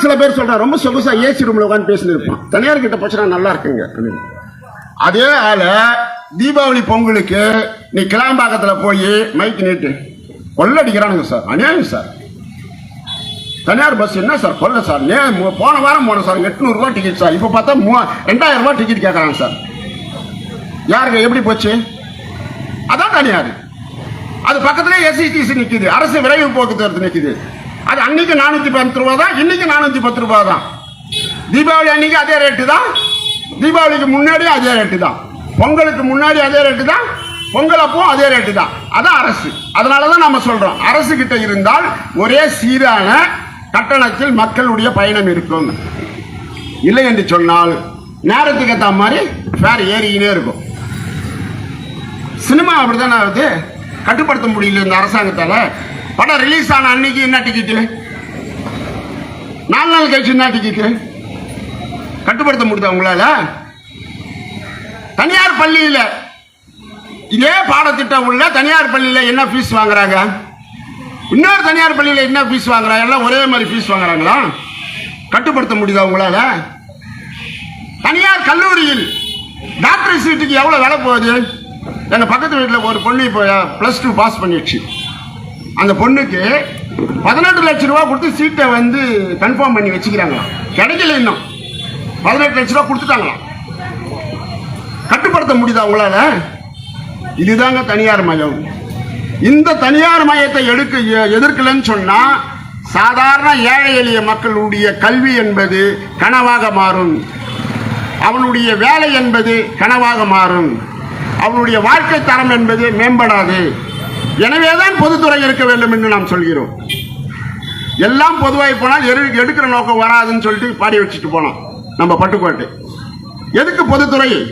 சில பேர் சொல்றாங்க ரொம்ப சொகுசா ஏசி ரூம்ல உட்காந்து பேசினிருப்பான். தனியார் கிட்ட போச்சுன்னா நல்லா இருக்குங்க. அதே ஆள தீபாவளி பொங்கலுக்கு நீ கிளாம்பாக்கத்தில் போய் மைக் நீட்டு. கொள்ளடிக்கிறானுங்க சார். அநியாயம் சார். தனியார் பஸ் என்ன சார்? கொல்ல சார். ஏன் போன வாரம் போன சார். எட்நூறுரூவா ticket sir. இப்போ பார்த்தா மூவா ரெண்டாயிரம் ரூபா டிக்கெட் கேட்கறாங்க சார். யாருங்க எப்படி போச்சு? அதான் தனியார். அது பக்கத்துலேயே எஸ்இடிசி நிக்குது. அரசு விரைவு போக்குவரத்து நிக்குது. அது அன்னைக்கு நானூத்தி பத்து ரூபா தான் இன்னைக்கு நானூத்தி பத்து ரூபா தான் தீபாவளி அன்னைக்கு அதே ரேட்டு தான். தீபாவளிக்கு முன்னாடியும் அதே ரேட்டு தான். பொங்கலுக்கு முன்னாடி அதே ரேட்டு தான். பொங்கல் அப்போ அதே ரேட்டு தான். அதான் அரசு. அதனால தான் நம்ம சொல்றோம். அரசு கிட்ட இருந்தால் ஒரே சீரான கட்டணத்தில் மக்களுடைய பயணம் இருக்கும். இல்லை என்று சொன்னால் நேரத்துக்கு ஏற்ற மாதிரி ஃபேர் ஏறிக்கினே இருக்கும். சினிமா அப்படிதானே ஆகுது? கட்டுப்படுத்த முடியல இந்த அரசாங்கத்தால. படம் ரிலீஸ் ஆன அன்னைக்கு என்ன டிக்கெட்டு நாலு நாள் கழிச்சு என்ன டிக்கெட்டு கட்டுப்படுத்த முடியுதா உங்களால? தனியார் பள்ளியில் இதே பாடத்திட்டம் உள்ள தனியார் பள்ளியில் என்ன ஃபீஸ் வாங்குறாங்க? இன்னொரு தனியார் பள்ளியில் என்ன ஃபீஸ் வாங்குறாங்க? எல்லாம் ஒரே மாதிரி ஃபீஸ் வாங்குறாங்களா? கட்டுப்படுத்த முடியுதா உங்களால்? தனியார் கல்லூரியில் டாக்டர் சீட்டுக்கு எவ்வளோ விலை போகுது? எங்கள் பக்கத்து வீட்டில் ஒரு பொண்ணு இப்போ ப்ளஸ் டூ பாஸ் பண்ணிடுச்சு. அந்த பொண்ணுக்கு பதினெட்டு லட்ச ரூபா கொடுத்து சீட்டை வந்து கன்ஃபார்ம் பண்ணி வச்சுக்கிறாங்களாம். கிடைக்கல இன்னும். பதினெட்டு லட்ச ரூபா கொடுத்துட்டாங்களாம். கட்டுப்படுத்த முடியுதா உங்களால? இதுதாங்க தனியார் மயம். இந்த தனியார் மயத்தை எடுக்க எதிர்க்கலன்னு சொன்னா சாதாரண ஏழை எளிய மக்களுடைய கல்வி என்பது கனவாக மாறும். அவனுடைய வேலை என்பது கனவாக மாறும். அவனுடைய வாழ்க்கை தரம் என்பது மேம்படாது. எனவேதான் பொதுத்துறை இருக்க வேண்டும் என்று நாம் சொல்கிறோம். எல்லாம் பொதுவாகி போனால் எரு- எடுக்கிற நோக்கம் வராதுன்னு சொல்லிட்டு பாடி வச்சுட்டு போனோம் நம்ம பட்டுக்கோட்டை. எதுக்கு பொதுத்துறை?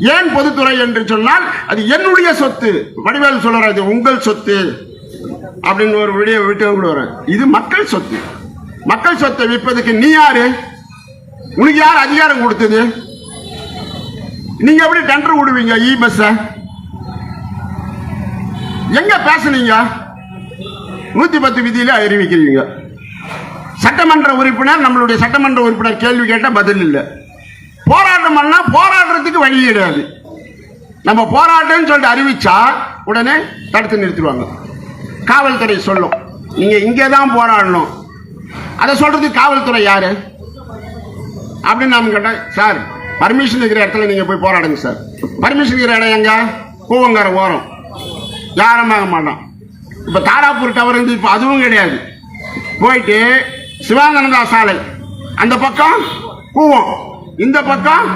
ஏன் பொதுத்துறை என்று சொன்னால் அது என்னுடைய சொத்து. வடிவேல் சொல்றாரு உங்கள் சொத்து. அப்படின்னு ஒரு வீடியோ விட்டு விடுவாரு இது மக்கள் சொத்து. மக்கள் சொத்தை விற்பதுக்கு நீ யாரு? உனக்கு யார் அதிகாரம் கொடுத்தது? நீங்க எப்படி டெண்டர் விடுவீங்க இ பஸ்ஸை? எங்க பேசுனீங்க? நூத்தி பத்து விதியில அறிவிக்கிறீங்க. சட்டமன்ற உறுப்பினர் நம்மளுடைய சட்டமன்ற உறுப்பினர் கேள்வி கேட்டால் பதில் இல்லை. போராட்டம் பண்ணா போராடுறதுக்கு வழி கிடையாது. நம்ம போராட்டம்னு சொல்லிட்டு அறிவிச்சா உடனே தடுத்து நிறுத்திடுவாங்க. காவல்துறை சொல்லும். நீங்கள் இங்கே தான் போராடணும். அதை சொல்கிறதுக்கு காவல்துறை யார்? அப்படின்னு நாம கேட்டேன் சார் பர்மிஷன் இருக்கிற இடத்துல நீங்கள் போய் போராடுங்க சார். பர்மிஷன் இருக்கிற இடம் எங்க? கூவங்கரை ஓரம். யாரும் வாங்க மாட்டோம் இப்போ தாராப்பூர் டவர் இருந்து இப்போ அதுவும் கிடையாது. போயிட்டு சிவானந்தா சாலை. அந்த பக்கம் கூவம். இந்த பக்கம்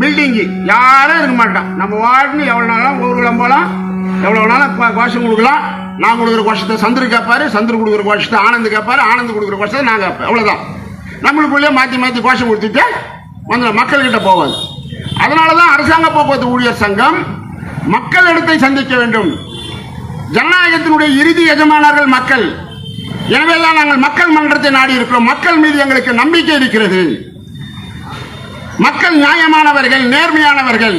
பில்டிங்கு யாரும் இருக்க மாட்டான். நம்ம வார்டுன்னு எவ்வளோ நாளும் ஊர்வலம் போகலாம் எவ்வளோ நாளும் கோஷம் கொடுக்கலாம். நான் கொடுக்குற கோஷத்தை சந்துரு கேட்பாரு சந்துரு கொடுக்குற கோஷத்தை ஆனந்த் கேட்பாரு ஆனந்த் கொடுக்குற கோஷத்தை நான் கேட்பேன் அவ்வளோதான் நம்மளுக்குள்ளே மாற்றி மாற்றி கோஷம் கொடுத்துட்டு வந்து மக்கள்கிட்ட போவாது. அதனால தான் அரசாங்க போக்குவரத்து ஊழியர் சங்கம் மக்கள் இடத்தை சந்திக்க வேண்டும். ஜனநாயகத்தினுடைய இறுதி எஜமானர்கள் மக்கள். எனவேதான் நாங்கள் மக்கள் மன்றத்தை நாடி இருக்கிறோம். மக்கள் மீது எங்களுக்கு நம்பிக்கை இருக்கிறது. மக்கள் நியாயமானவர்கள் நேர்மையானவர்கள்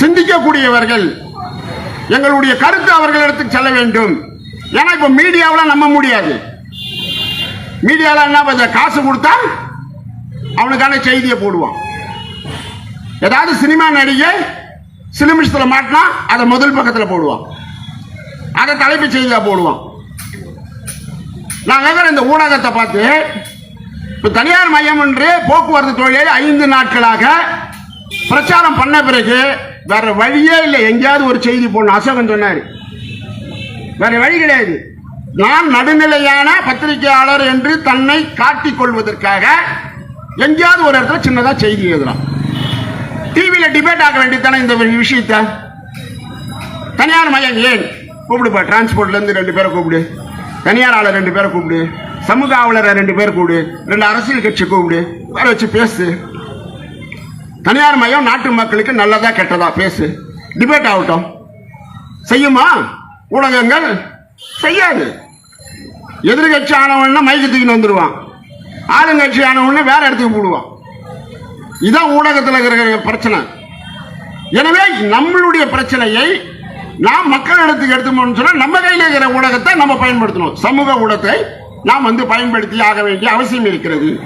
சிந்திக்கக்கூடியவர்கள் எங்களுடைய கருத்து அவர்களிடத்துக்கு செல்ல வேண்டும். ஏன்னா இப்ப மீடியாவில் நம்ப முடியாது. மீடியாவில் என்ன பண்ண காசு கொடுத்தா அவனுக்கான செய்தியை போடுவான். ஏதாவது சினிமா நடிகை சிலிமிஷத்தில் மாட்டினா அதை முதல் பக்கத்தில் போடுவான். அதை தலைப்பு செய்தியாக போடுவோம். நான் இந்த ஊடகத்தை பார்த்து இப்போ தனியார் மையம் என்று போக்குவரத்து தொழிலை ஐந்து நாட்களாக பிரச்சாரம் பண்ண பிறகு வேற வழியே இல்லை. எங்கேயாவது ஒரு செய்தி போடணும். அசோகன் சொன்னார். வேற வழி கிடையாது. நான் நடுநிலையான பத்திரிகையாளர் என்று தன்னை காட்டிக் கொள்வதற்காக எங்கேயாவது ஒரு இடத்துல சின்னதாக செய்தி எழுதலாம். டிவியில் டிபேட் ஆக வேண்டியதானே இந்த விஷயத்தை? தனியார் மையம் ஏன்? கூப்பிடுப்பா. டிரான்ஸ்போர்ட்லேருந்து ரெண்டு பேரை கூப்பிடு. தனியார் ஆளை ரெண்டு பேரை கூப்பிடு. சமூக ஆவலரை ரெண்டு பேர் கூப்பிடு. ரெண்டு அரசியல் கட்சி கூப்பிடு. வேற வச்சு பேசு. தனியார் மையம் நாட்டு மக்களுக்கு நல்லதா கெட்டதா பேசு. டிபேட் ஆகட்டும். செய்யுமா? ஊடகங்கள் செய்யாது. எதிர்கட்சி ஆனவன்னா மைக்கு தூக்கின்னு வந்துடுவான் ஆளுங்கட்சி ஆனவன வேற இடத்துக்கு போடுவான். இதான் ஊடகத்தில் இருக்கிற பிரச்சனை. எனவே நம்மளுடைய பிரச்சனையை நாம் மக்களிடத்துக்கு எடுத்துமோன்னு சொன்னா நம்ம கையில் இருக்கிற ஊடகத்தை நம்ம பயன்படுத்தணும். சமூக ஊடகத்தை நாம் வந்து பயன்படுத்தி ஆக வேண்டிய அவசியம் இருக்கிறது.